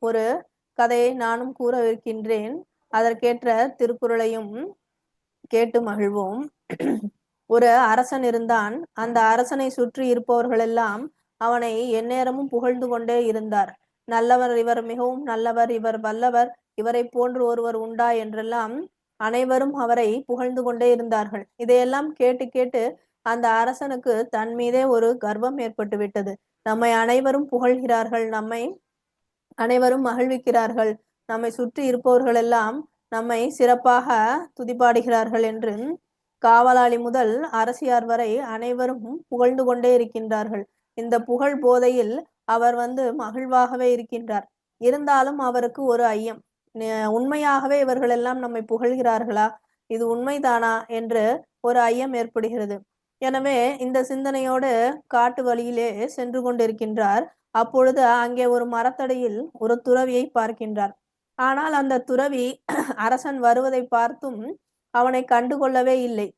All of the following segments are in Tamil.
ஒரு கதையை நானும் கூறவிருக்கின்றேன். அதற்கேற்ற திருக்குறளையும் கேட்டு மகிழ்வோம். ஒரு அரசன் இருந்தான். அந்த அரசனை சுற்றி இருப்பவர்கள் எல்லாம் அவனை எந்நேரமும் புகழ்ந்து கொண்டே இருந்தார். நல்லவர் இவர் மிகவும் நல்லவர் இவர் வல்லவர் இவரை போன்று ஒருவர் உண்டா என்றெல்லாம் அனைவரும் அவரை புகழ்ந்து கொண்டே இருந்தார்கள். இதையெல்லாம் கேட்டு கேட்டு அந்த அரசனுக்கு தன் மீதே ஒரு கர்வம் ஏற்பட்டு விட்டது நம்மை அனைவரும் புகழ்கிறார்கள். நம்மை அனைவரும் மகிழ்விக்கிறார்கள். நம்மை சுற்றி இருப்பவர்கள் எல்லாம் நம்மை சிறப்பாக துதிப்பாடுகிறார்கள் என்று காவலாளி முதல் அரசியார் வரை அனைவரும் புகழ்ந்து கொண்டே இருக்கின்றார்கள். இந்த புகழ் போதையில் அவர் வந்து மகிழ்வாகவே இருக்கின்றார். இருந்தாலும் அவருக்கு ஒரு ஐயம். உண்மையாகவே இவர்கள் எல்லாம் நம்மை புகழ்கிறார்களா? இது உண்மைதானா? என்று ஒரு ஐயம் ஏற்படுகிறது. எனவே இந்த சிந்தனையோடு காட்டு வழியிலே சென்று கொண்டிருக்கின்றார் அப்பொழுது அங்கே ஒரு மரத்தடியில் ஒரு துறவியை பார்க்கின்றார். ஆனால் அந்த துறவி அரசன் வருவதை பார்த்தும் அவனை கண்டுகொள்ளவே இல்லை.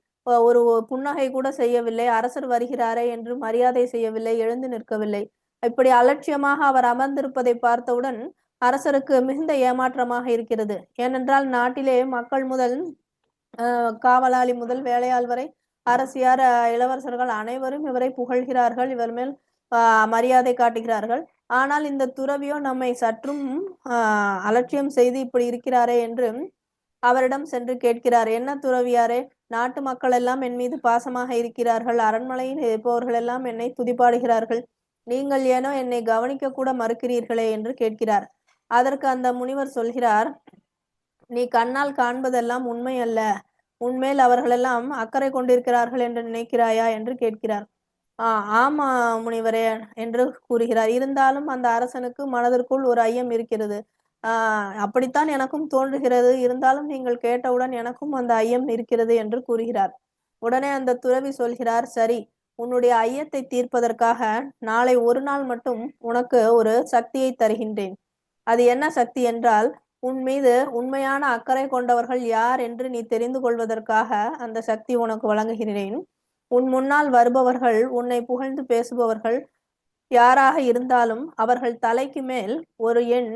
ஒரு புன்னகை கூட செய்யவில்லை. அரசர் வருகிறாரே என்று மரியாதை செய்யவில்லை. எழுந்து நிற்கவில்லை. இப்படி அலட்சியமாக அவர் அமர்ந்திருப்பதை பார்த்தவுடன் அரசருக்கு மிகுந்த ஏமாற்றமாக இருக்கிறது. ஏனென்றால் நாட்டிலே மக்கள் முதல் காவலாளி முதல் வேலையாள் வரை அரசியார் இளவரசர்கள் அனைவரும் இவரை புகழ்கிறார்கள். இவர் மேல் மரியாதை காட்டுகிறார்கள். ஆனால் இந்த துறவியோ நம்மை சற்றும் அலட்சியம் செய்து இப்படி இருக்கிறாரே என்று அவரிடம் சென்று கேட்கிறார். என்ன துறவியாரே நாட்டு மக்கள் எல்லாம் என் மீது பாசமாக இருக்கிறார்கள். அரண்மனையில் இருப்பவர்கள் எல்லாம் என்னை துதிப்பாடுகிறார்கள். நீங்கள் ஏனோ என்னை கவனிக்க கூட மறுக்கிறீர்களே என்று கேட்கிறார். அதற்கு அந்த முனிவர் சொல்கிறார் நீ கண்ணால் காண்பதெல்லாம் உண்மை அல்ல உன்மேல் அவர்களெல்லாம் அக்கறை கொண்டிருக்கிறார்கள் என்று நினைக்கிறாயா? என்று கேட்கிறார். ஆஹ் ஆமா முனிவரே என்று கூறுகிறார். இருந்தாலும் அந்த அரசனுக்கு மனதிற்குள் ஒரு ஐயம் இருக்கிறது. ஆஹ் அப்படித்தான் எனக்கும் தோன்றுகிறது. இருந்தாலும் நீங்கள் கேட்டவுடன் எனக்கும் அந்த ஐயம் இருக்கிறது என்று கூறுகிறார். உடனே அந்த துறவி சொல்கிறார் சரி உன்னுடைய ஐயத்தை தீர்ப்பதற்காக நாளை ஒரு நாள் மட்டும் உனக்கு ஒரு சக்தியை தருகின்றேன். அது என்ன சக்தி என்றால் உன் மீது உண்மையான அக்கறை கொண்டவர்கள் யார் என்று நீ தெரிந்து கொள்வதற்காக அந்த சக்தி உனக்கு வழங்குகிறேன். உன் முன்னால் வருபவர்கள் உன்னை புகழ்ந்து பேசுபவர்கள் யாராக இருந்தாலும் அவர்கள் தலைக்கு மேல் ஒரு எண்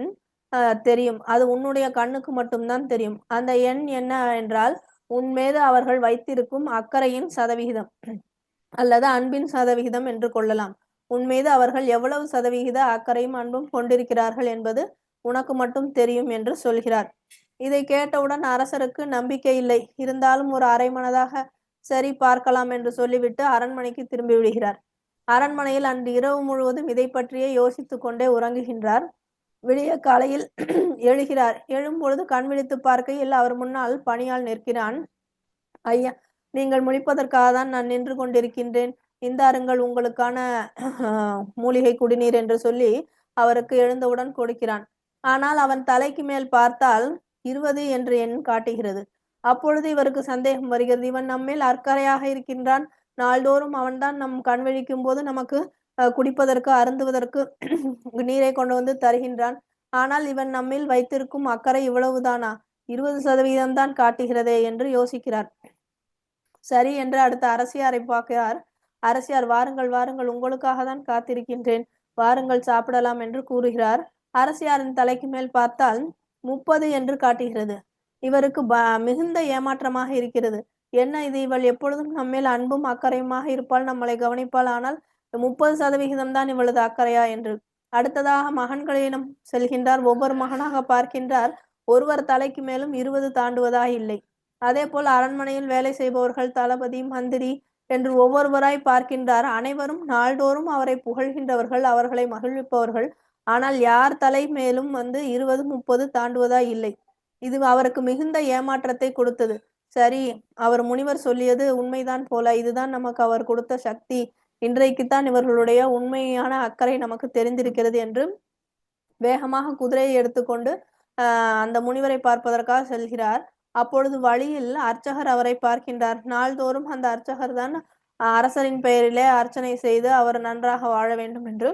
தெரியும். அது உன்னுடைய கண்ணுக்கு மட்டும்தான் தெரியும். அந்த எண் என்ன என்றால் உன் மீது அவர்கள் வைத்திருக்கும் அக்கறையின் சதவிகிதம் அல்லது அன்பின் சதவிகிதம் என்று கொள்ளலாம். உன் மீது அவர்கள் எவ்வளவு சதவிகித அக்கறையும் அன்பும் கொண்டிருக்கிறார்கள் என்பது உனக்கு மட்டும் தெரியும் என்று சொல்கிறார். இதை கேட்டவுடன் அரசருக்கு நம்பிக்கை இல்லை. இருந்தாலும் ஒரு அரை மனதாக சரி பார்க்கலாம் என்று சொல்லிவிட்டு அரண்மனைக்கு திரும்பி விடுகிறார். அரண்மனையில் அன்று இரவு முழுவதும் இதை பற்றியே யோசித்து கொண்டே உறங்குகின்றார். விடிய காலையில் எழுகிறார். எழும்பொழுது கண் விழித்து பார்க்கையில் அவர் முன்னால் பணியால் நிற்கிறான். ஐயா நீங்கள் முடிப்பதற்காக தான் நான் நின்று கொண்டிருக்கின்றேன். இந்தாருங்கள் உங்களுக்கான மூலிகை குடிநீர் என்று சொல்லி அவருக்கு எழுந்தவுடன் கொடுக்கிறான். ஆனால் அவன் தலைக்கு மேல் பார்த்தால் இருபது என்று எண் காட்டுகிறது. அப்பொழுது இவருக்கு சந்தேகம் வருகிறது. இவன் நம்மேல் அற்கரையாக இருக்கின்றான். நாள்தோறும் அவன்தான் நம் கண் விழிக்கும் போது நமக்கு குடிப்பதற்கு அருந்துவதற்கு நீரை கொண்டு வந்து தருகின்றான். ஆனால் இவன் நம்மில் வைத்திருக்கும் அக்கறை இவ்வளவுதானா? இருபது சதவீதம் தான் காட்டுகிறதே என்று யோசிக்கிறார். சரி என்று அடுத்த அரசியாரை பார்க்கிறார். அரசியார் வாருங்கள் வாருங்கள் உங்களுக்காக தான் காத்திருக்கின்றேன். வாருங்கள் சாப்பிடலாம் என்று கூறுகிறார். அரசியாரின் தலைக்கு மேல் பார்த்தால் முப்பது என்று காட்டுகிறது. இவருக்கு மிகுந்த ஏமாற்றமாக இருக்கிறது. என்ன இது? இவள் எப்பொழுதும் நம்மேல் அன்பும் அக்கறையுமாக இருப்பாள் நம்மளை கவனிப்பாள். ஆனால் முப்பது சதவிகிதம் தான் இவளது அக்கறையா என்று. அடுத்ததாக மகன்களிடம் செல்கின்றார். ஒவ்வொரு மகனாக பார்க்கின்றார். ஒருவர் தலைக்கு மேலும் இருபது தாண்டுவதா இல்லை. அதே போல் அரண்மனையில் வேலை செய்பவர்கள் தளபதி மந்திரி என்று ஒவ்வொருவராய் பார்க்கின்றார். அனைவரும் நாள்தோறும் அவரை புகழ்கின்றவர்கள் அவர்களை மகிழ்விப்பவர்கள். ஆனால் யார் தலை மேலும் வந்து இருபது முப்பது தாண்டுவதா இல்லை. இது அவருக்கு மிகுந்த ஏமாற்றத்தை கொடுத்தது. சரி அவர் முனிவர் சொல்லியது உண்மைதான் போல. இதுதான் நமக்கு அவர் கொடுத்த சக்தி. இன்றைக்குத்தான் இவர்களுடைய உண்மையான அக்கறை நமக்கு தெரிந்திருக்கிறது என்று வேகமாக குதிரையை எடுத்துக்கொண்டு அந்த முனிவரை பார்ப்பதற்காக செல்கிறார். அப்பொழுது வழியில் அர்ச்சகர் அவரை பார்க்கின்றார். நாள்தோறும் அந்த அர்ச்சகர் தான் அரசரின் பெயரிலே அர்ச்சனை செய்து அவர் நன்றாக வாழ வேண்டும் என்று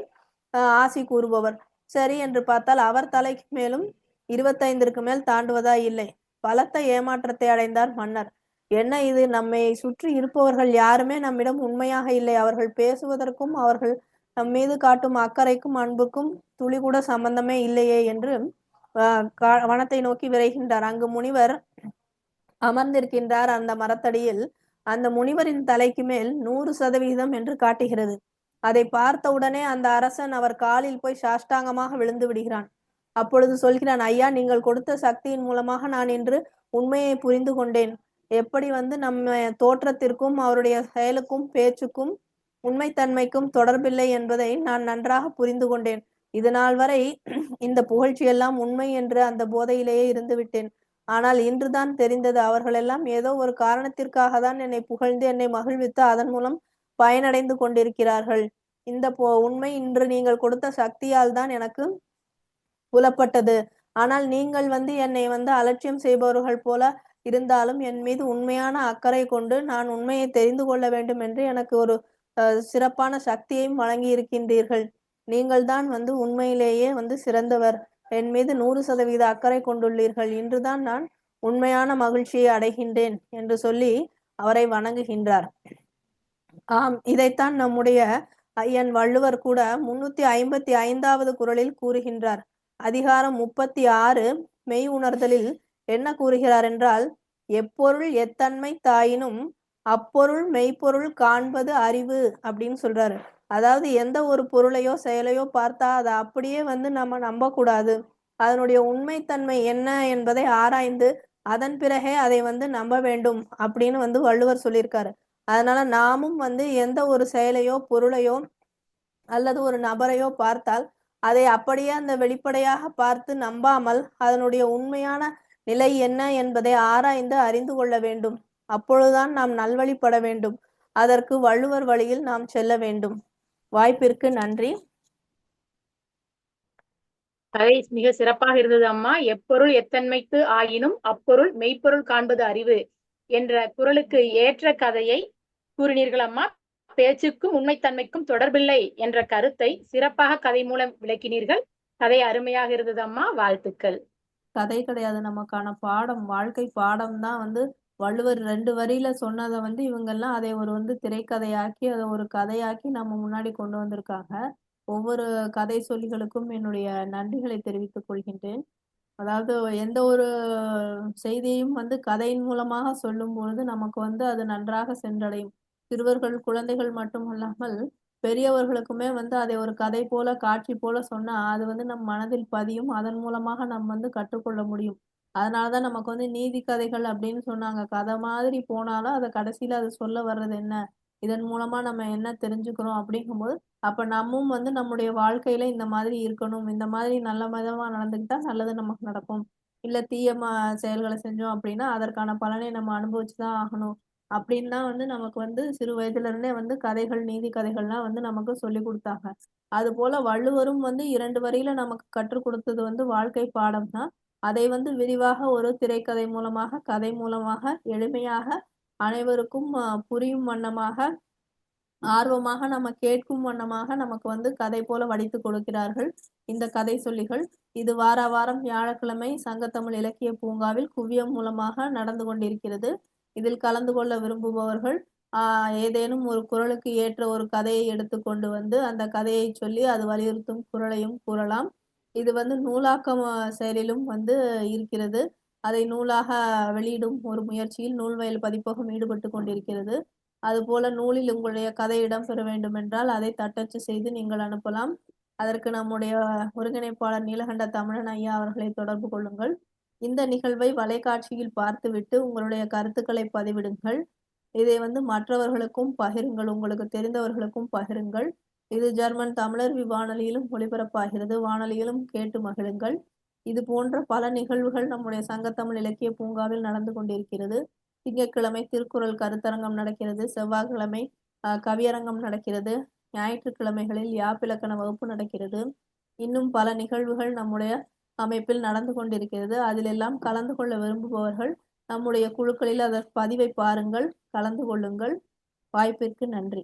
ஆசி கூறுபவர். சரி என்று பார்த்தால் அவர் தலைக்கு மேலும் இருபத்தைந்திற்கு மேல் தாண்டுவதா இல்லை. பலத்த ஏமாற்றத்தை அடைந்தார் மன்னர். என்ன இது? நம்மை சுற்றி இருப்பவர்கள் யாருமே நம்மிடம் உண்மையாக இல்லை. அவர்கள் பேசுவதற்கும் அவர்கள் நம் மீது காட்டும் அக்கறைக்கும் அன்புக்கும் துளி கூட சம்பந்தமே இல்லையே என்று வனத்தை நோக்கி விரைகின்றார். அங்கு முனிவர் அமர்ந்திருக்கின்றார் அந்த மரத்தடியில். அந்த முனிவரின் தலைக்கு மேல் நூறு சதவிகிதம் என்று காட்டுகிறது. அதை பார்த்தவுடனே அந்த அரசன் அவர் காலில் போய் சாஷ்டாங்கமாக விழுந்து விடுகிறான். அப்பொழுது சொல்கிறான் ஐயா நீங்கள் கொடுத்த சக்தியின் மூலமாக நான் இன்று உண்மையை புரிந்து கொண்டேன். எப்படி வந்து நம்ம தோற்றத்திற்கும் அவருடைய செயலுக்கும் பேச்சுக்கும் உண்மைத்தன்மைக்கும் தொடர்பில்லை என்பதை நான் நன்றாக புரிந்து கொண்டேன். இது நாள் வரை இந்த புகழ்ச்சியெல்லாம் உண்மை என்று அந்த போதையிலேயே இருந்து விட்டேன். ஆனால் இன்றுதான் தெரிந்தது அவர்களெல்லாம் ஏதோ ஒரு காரணத்திற்காக தான் என்னை புகழ்ந்து என்னை மகிழ்வித்து அதன் மூலம் பயனடைந்து கொண்டிருக்கிறார்கள். இந்த போ உண்மை இன்று நீங்கள் கொடுத்த சக்தியால் தான் எனக்கு புலப்பட்டது. ஆனால் நீங்கள் வந்து என்னை வந்து அலட்சியம் செய்பவர்கள் போல இருந்தாலும் என் மீது உண்மையான அக்கறை கொண்டு நான் உண்மையை தெரிந்து கொள்ள வேண்டும் என்று எனக்கு ஒரு அஹ், சிறப்பான சக்தியையும் வழங்கி இருக்கின்றீர்கள் நீங்கள் தான் வந்து உண்மையிலேயே வந்து சிறந்தவர். என் மீது நூறு சதவீத அக்கறை கொண்டுள்ளீர்கள். இன்றுதான் நான் உண்மையான மகிழ்ச்சியை அடைகின்றேன் என்று சொல்லி அவரை வணங்குகின்றார். ஆம் இதைத்தான் நம்முடைய ஐயன் வள்ளுவர் கூட முன்னூத்தி ஐம்பத்தி ஐந்தாவது குரலில் கூறுகின்றார். அதிகாரம் முப்பத்தி ஆறு மெய் உணர்தலில் என்ன கூறுகிறார் என்றால் எப்பொருள் எத்தன்மை தாயினும் அப்பொருள் மெய்ப்பொருள் காண்பது அறிவு அப்படின்னு சொல்றாரு. அதாவது எந்த ஒரு பொருளையோ செயலையோ பார்த்தா அதை அப்படியே வந்து நம்ம நம்பக்கூடாது. அதனுடைய உண்மைத்தன்மை என்ன என்பதை ஆராய்ந்து அதன் பிறகே அதை வந்து நம்ப வேண்டும் அப்படின்னு வந்து வள்ளுவர் சொல்லியிருக்காரு. அதனால நாமும் வந்து எந்த ஒரு செயலையோ பொருளையோ அல்லது ஒரு நபரையோ பார்த்தால் அதை அப்படியே அந்த வெளிப்படையாக பார்த்து நம்பாமல் அதனுடைய உண்மையான நிலை என்ன என்பதை ஆராய்ந்து அறிந்து கொள்ள வேண்டும். அப்பொழுதுதான் நாம் நல்வழிப்பட வேண்டும். அதற்கு வள்ளுவர் வழியில் நாம் செல்ல வேண்டும். வாய்ப்பிற்கு நன்றி. கதை மிக சிறப்பாக இருந்தது அம்மா. எப்பொருள் எத்தன்மைக்கு ஆயினும் அப்பொருள் மெய்ப்பொருள் காண்பது அறிவு என்ற குரலுக்கு ஏற்ற கதையை கூறினீர்கள் அம்மா. பேச்சுக்கும் உண்மைத்தன்மைக்கும் தொடர்பில்லை என்ற கருத்தை சிறப்பாக கதை மூலம் விளக்கினீர்கள். கதை அருமையாக இருந்தது அம்மா. வாழ்த்துக்கள். கதை கிடையாது. நமக்கான பாடம் வாழ்க்கை பாடம் தான் வந்து வள்ளுவர் ரெண்டு வரியில சொன்னதை வந்து இவங்கெல்லாம் அதை ஒரு வந்து திரைக்கதையாக்கி அதை ஒரு கதையாக்கி நம்ம முன்னாடி கொண்டு வந்திருக்காங்க. ஒவ்வொரு கதை சொல்லிகளுக்கும் என்னுடைய நன்றிகளை தெரிவித்துக் கொள்கின்றேன். அதாவது எந்த ஒரு செய்தியையும் வந்து கதையின் மூலமாக சொல்லும் பொழுது நமக்கு வந்து அது நன்றாக சென்றடையும். சிறுவர்கள் குழந்தைகள் மட்டுமல்லாமல் பெரியவர்களுக்குமே வந்து அதை ஒரு கதை போல காட்சி போல சொன்னா அது வந்து நம் மனதில் பதியும். அதன் மூலமாக நம்ம வந்து கற்றுக்கொள்ள முடியும். அதனாலதான் நமக்கு வந்து நீதி கதைகள் அப்படின்னு சொன்னாங்க. கதை மாதிரி போனாலும் அதை கடைசியில அது சொல்ல வர்றது என்ன? இதன் மூலமா நம்ம என்ன தெரிஞ்சுக்கிறோம் அப்படிங்கும்போது அப்ப நம்மும் வந்து நம்முடைய வாழ்க்கையில இந்த மாதிரி இருக்கணும். இந்த மாதிரி நல்ல விதமா நடந்துக்கிட்டா நல்லது நமக்கு நடக்கும். இல்ல தீய செயல்களை செஞ்சோம் அப்படின்னா அதற்கான பலனை நம்ம அனுபவிச்சுதான் ஆகணும். அப்படின்னு தான் வந்து நமக்கு வந்து சிறு வயதுல இருந்தே வந்து கதைகள் நீதி கதைகள்லாம் வந்து நமக்கு சொல்லி கொடுத்தாங்க. அது போல வள்ளுவரும் வந்து இரண்டு வரியில நமக்கு கற்றுக் கொடுத்தது வந்து வாழ்க்கை பாடம் தான். அதை வந்து விரிவாக ஒரு திரைக்கதை மூலமாக கதை மூலமாக எளிமையாக அனைவருக்கும் புரியும் வண்ணமாக ஆர்வமாக நம்ம கேட்கும் வண்ணமாக நமக்கு வந்து கதை போல வடித்து கொடுக்கிறார்கள். இந்த கதை சொல்லிகள் இது வார வாரம் வியாழக்கிழமை சங்கத்தமிழ் இலக்கிய பூங்காவில் குவியம் மூலமாக நடந்து கொண்டிருக்கிறது. இதில் கலந்து கொள்ள விரும்புபவர்கள் ஏதேனும் ஒரு குரலுக்கு ஏற்ற ஒரு கதையை எடுத்துக்கொண்டு வந்து அந்த கதையை சொல்லி அது வலியுறுத்தும் குரலையும் கூறலாம். இது வந்து நூலாக்கம் செயலிலும் வந்து இருக்கிறது. அதை நூலாக வெளியிடும் ஒரு முயற்சியில் நூல் வயல் பதிப்பகம் ஈடுபட்டு கொண்டிருக்கிறது. அதுபோல நூலில் உங்களுடைய கதை இடம்பெற வேண்டுமென்றால் அதை தட்டச்சு செய்து நீங்கள் அனுப்பலாம். அதற்கு நம்முடைய ஒருங்கிணைப்பாளர் நீலகண்ட தமிழன் ஐயா அவர்களை தொடர்பு கொள்ளுங்கள். இந்த நிகழ்வை வலைக்காட்சியில் பார்த்துவிட்டு உங்களுடைய கருத்துக்களை பதிவிடுங்கள். இதை வந்து மற்றவர்களுக்கும் பகிருங்கள். உங்களுக்கு தெரிந்தவர்களுக்கும் பகிருங்கள். இது ஜெர்மன் தமிழர் வானொலியிலும் ஒளிபரப்பாகிறது. வானொலியிலும் கேட்டு மகிழுங்கள். இது போன்ற பல நிகழ்வுகள் நம்முடைய சங்கத்தமிழ் இலக்கிய பூங்காவில் நடந்து கொண்டிருக்கிறது. திங்கட்கிழமை திருக்குறள் கருத்தரங்கம் நடக்கிறது. செவ்வாய்க்கிழமை கவியரங்கம் நடக்கிறது. ஞாயிற்றுக்கிழமைகளில் யாப்பிலக்கண வகுப்பு நடக்கிறது. இன்னும் பல நிகழ்வுகள் நம்முடைய அமைப்பில் நடந்து கொண்டிருக்கிறது. அதிலெல்லாம் கலந்து கொள்ள விரும்புபவர்கள் நம்முடைய குழுக்களில் அதன் பதிவை பாருங்கள் கலந்து கொள்ளுங்கள். வாய்ப்பிற்கு நன்றி.